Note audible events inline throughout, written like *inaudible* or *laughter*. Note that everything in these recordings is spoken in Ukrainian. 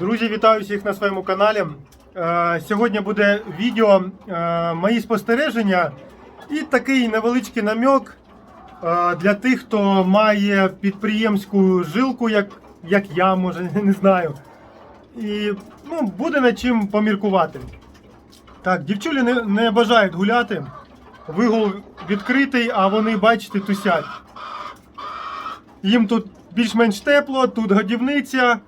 Друзі, вітаю всіх на своєму каналі. Е, Сьогодні буде відео е, мої спостереження і такий невеличкий намек е, для тих, хто має підприємську жилку, як, як я, може, *laughs* не знаю. І ну, буде над чим поміркувати. Так, дівчулі не, не бажають гуляти. Вигул відкритий, а вони, бачите, тусять. Їм тут більш-менш тепло, тут годівниця.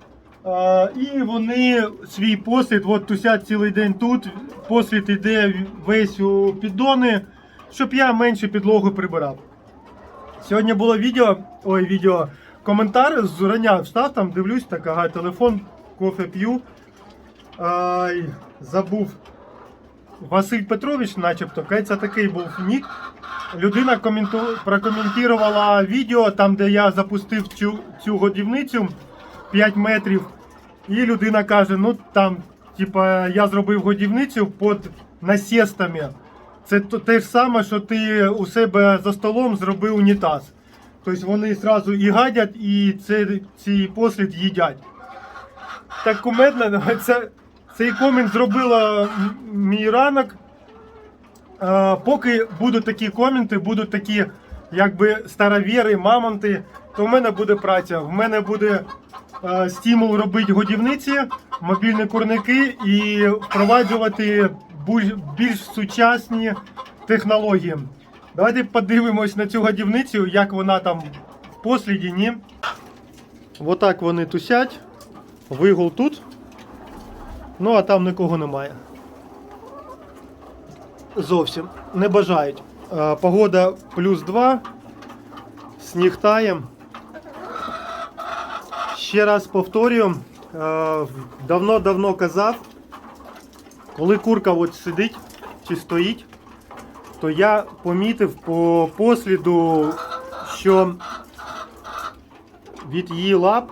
І вони свій послід, от тусять цілий день тут. Послід йде весь у піддони, щоб я менше підлогу прибирав. Сьогодні було відео, ой, відео, коментар з рання встав, там дивлюсь, так, ага, телефон, кофе п'ю. Ай, забув. Василь Петрович, начебто, це такий був нік. Людина коменту... прокоментувала відео, там, де я запустив цю, цю годівницю 5 метрів. І людина каже: ну там, типа, я зробив годівницю під насестами. Це те ж саме, що ти у себе за столом зробив унітаз. Тобто вони одразу і гадять, і це, ці послід їдять. Так кумедно, *laughs* це, цей комент зробила мій ранок. Е, поки будуть такі коменти, будуть такі якби старовіри, мамонти, то в мене буде праця. В мене буде стимул робити годівниці, мобільні курники і впроваджувати більш сучасні технології. Давайте подивимось на цю годівницю, як вона там в посліді, ні. Отак вони тусять. Вигул тут. Ну а там нікого немає. Зовсім не бажають. Е, Погода плюс 2. Сніг тає. Ще раз повторюю. е, Давно-давно казав, коли курка от сидить чи стоїть, то я помітив по посліду, що від її лап,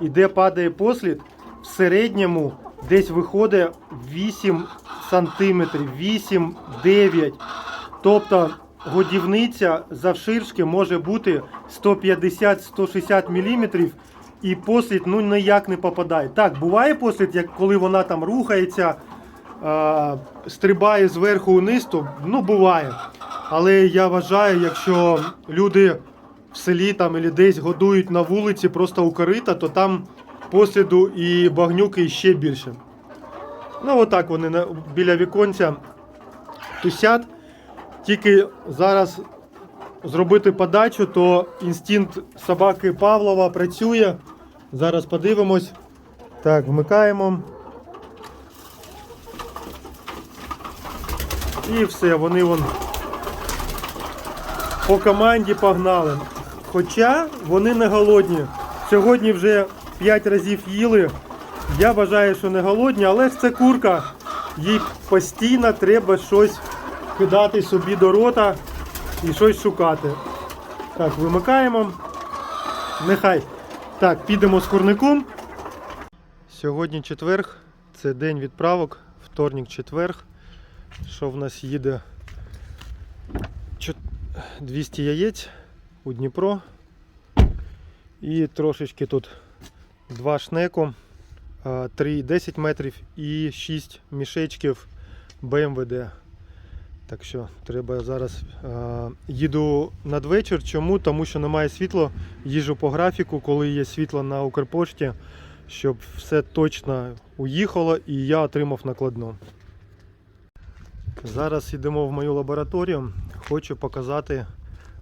і де падає послід, в середньому десь виходить 8 сантиметрів, 8-9. Тобто годівниця завширшки може бути 150-160 мм і послід ну ніяк не попадає. Так, буває послід, як коли вона там рухається, е, стрибає зверху вниз, то ну буває. Але я вважаю, якщо люди в селі там або десь годують на вулиці просто у корита, то там посліду і багнюки ще більше. Ну, отак вони на, біля віконця тусять. Тільки зараз зробити подачу, то інстинкт собаки Павлова працює. Зараз подивимось. Так, вмикаємо. І все, вони вон по команді погнали. Хоча вони не голодні. Сьогодні вже 5 разів їли. Я вважаю, що не голодні, але ж це курка. Їй постійно треба щось кидати собі до рота і щось шукати. Так, вимикаємо. Нехай. Так, підемо з курником. Сьогодні четверг, це день відправок, вторник, четверг. Що в нас їде? 200 яєць у Дніпро. І трошечки тут два шнеку, 3,10 метрів і 6 мішечків БМВД. Так що треба зараз е, їду надвечір. Чому? Тому що немає світла. Їжу по графіку, коли є світло на Укрпошті, щоб все точно уїхало і я отримав накладну. Зараз йдемо в мою лабораторію. Хочу показати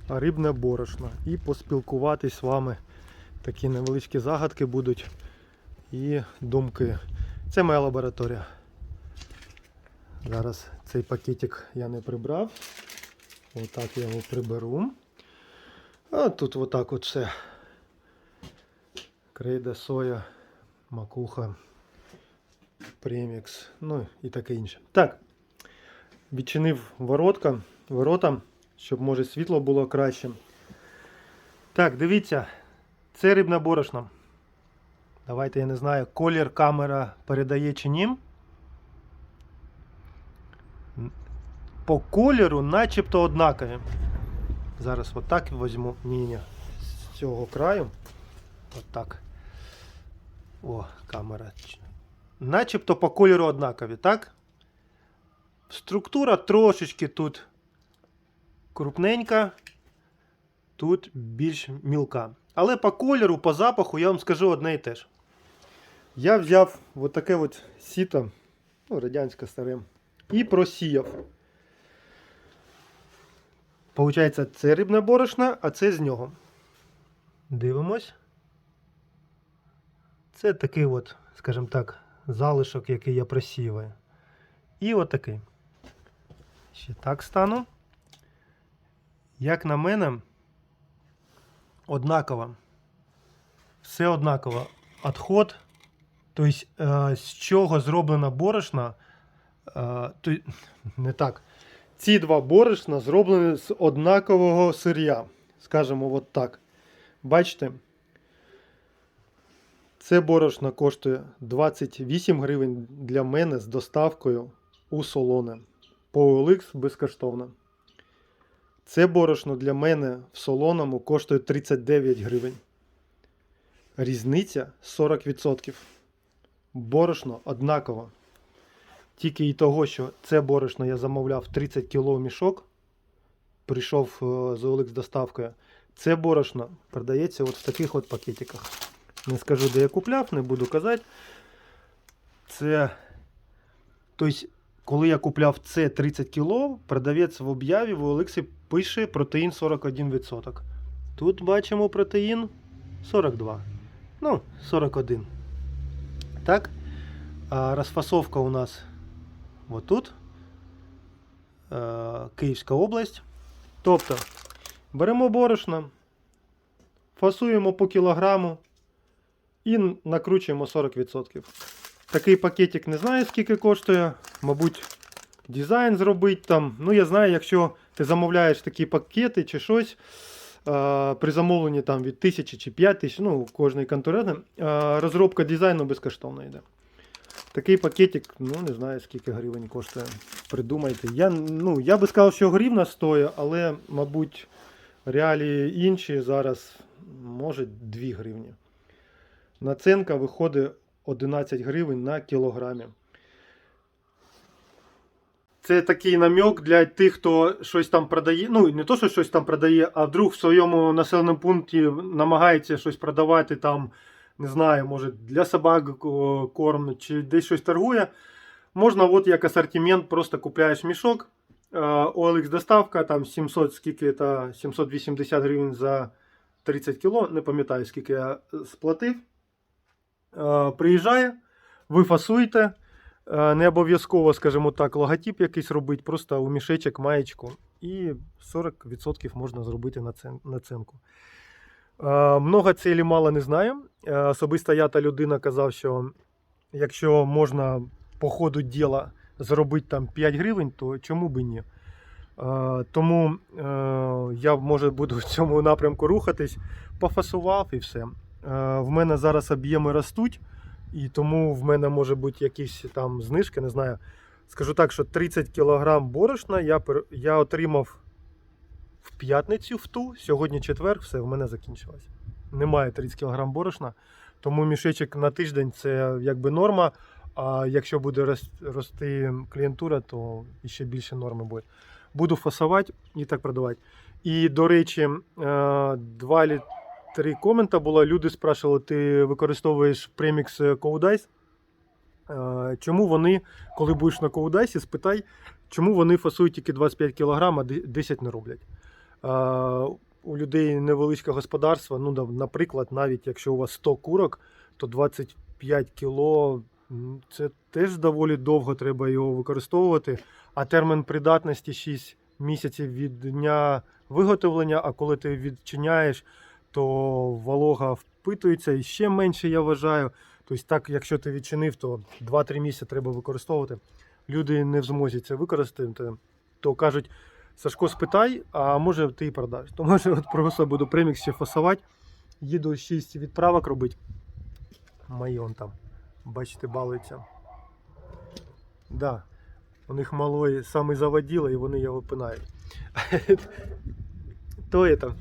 рибне борошно і поспілкуватись з вами. Такі невеличкі загадки будуть і думки. Це моя лабораторія. Зараз цей пакетик я не прибрав. Отак я його приберу. А тут отак от все. Крейда, соя, макуха, премікс, ну і таке інше. Так, відчинив воротка, ворота, щоб може світло було краще. Так, дивіться, це рибна борошно. Давайте я не знаю, колір камера передає чи ні. По кольору начебто однакові. Зараз отак візьму. Ні, ні. З цього краю. Отак. О, камера. начебто по кольору однакові, так? Структура трошечки тут крупненька, тут більш мілка. Але по кольору, по запаху я вам скажу одне і те ж. Я взяв от таке от сіто, ну, радянське старе, і просіяв. Получається, це рибне борошно, а це з нього. Дивимось. Це такий от, скажімо так, залишок, який я просіюваю. І отакий. Ще так стану. Як на мене, однаково. Все однаково. Отход, тобто з чого зроблена борошна, е, то, *laughs* не так. Ці два борошна зроблені з однакового сир'я. Скажемо от так. Бачите? Це борошно коштує 28 гривень для мене з доставкою у солоне. По OLX безкоштовно. Це борошно для мене в солоному коштує 39 гривень. Різниця 40%. Борошно однаково. Тільки і того, що це борошно я замовляв 30 кг мішок. Прийшов е, з OLX доставкою. Це борошно продається от в таких от пакетиках. Не скажу, де я купляв, не буду казати. Це. Тобто, коли я купляв це 30 кг, продавець в об'яві в OLX пише протеїн 41%. Тут бачимо протеїн 42. Ну, 41. Так. А розфасовка у нас отут. Е, Київська область. Тобто, беремо борошно, фасуємо по кілограму і накручуємо 40%. Такий пакетик не знаю, скільки коштує. Мабуть, дизайн зробить там. Ну, я знаю, якщо ти замовляєш такі пакети чи щось. е, При замовленні там від 1000 чи 5000, ну, кожний конкурент, розробка дизайну безкоштовно йде. Такий пакетик, ну не знаю скільки гривень коштує. Придумайте. Я, ну, я би сказав, що гривна стоїть, але, мабуть, реалії інші зараз може 2 гривні. Наценка виходить 11 гривень на кілограмі. Це такий намек для тих, хто щось там продає. Ну, не то, що щось там продає, а вдруг в своєму населеному пункті намагається щось продавати там, не знаю, може для собак корм чи десь щось торгує. Можна, от як асортимент, просто купляєш мішок. е, OLX доставка, там 700, скільки це 780 гривень за 30 кг, не пам'ятаю, скільки я сплатив. Е, Приїжджає, ви фасуєте. Е, Не обов'язково, скажімо так, логотип якийсь робити, просто у мішечок, маєчку. І 40% можна зробити нацен- наценку. Е, Много чи мало не знаю. Е, Особисто я та людина казав, що якщо можна по ходу діла заробити там 5 гривень, то чому би ні? Е, Тому я може буду в цьому напрямку рухатись, пофасував і все. В мене зараз об'єми ростуть, і тому в мене може бути якісь там знижки, не знаю. Скажу так, що 30 кг борошна я, я отримав в п'ятницю в ту, сьогодні четвер, все, в мене закінчилось. Немає 30 кг борошна, тому мішечок на тиждень це якби норма. А якщо буде рости клієнтура, то ще більше норми буде. Буду фасувати і так продавати. І, до речі, е, два чи три комента було. Люди спрашували, ти використовуєш премікс? Е, Чому вони, коли будеш на Codeice, спитай, чому вони фасують тільки 25 кг, а де- 10 не роблять. У людей невеличке господарство, ну, наприклад, навіть якщо у вас 100 курок, то 25 кг м, це теж доволі довго треба його використовувати. А термін придатності 6 місяців від дня виготовлення, а коли ти відчиняєш, то волога впитується і ще менше, я вважаю. Тобто, так, якщо ти відчинив, то 2-3 місяці треба використовувати. Люди не в змозі це використати, то кажуть, Сашко, спитай, а може ти і продаш. То може от просто буду премікс ще фасувати. Їду 6 відправок робити. Мої он там, бачите, балуються. Да. У них малої саме заводіло, і вони його пинають. *laughs* То это.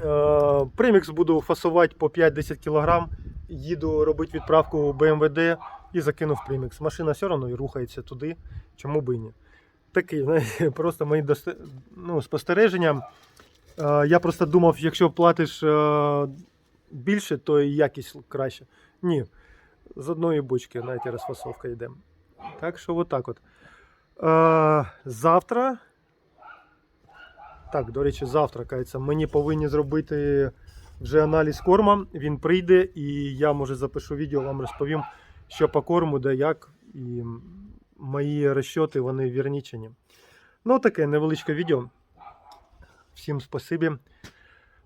Е, Премікс буду фасувати по 5-10 кг. Їду робити відправку у БМВД. і закинув примікс. Машина все одно рухається туди, чому би і ні. Такий, знаєте, *laughs* просто мої досте... ну, спостереження. Е, я просто думав, якщо платиш е, більше, то і якість краще. Ні. З одної бочки, знаєте, розфасовка йде. Так що отак от. Е, завтра. Так, до речі, завтра кається. Мені повинні зробити вже аналіз корма. Він прийде, і я може запишу відео, вам розповім, що по корму, де як. І мої розчоти, вони вірні. Ну, таке невеличке відео. Всім спасибі,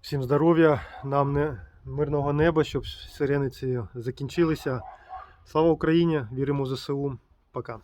всім здоров'я, нам не мирного неба, щоб сирени ці закінчилися. Слава Україні! Віримо в ЗСУ. Пока.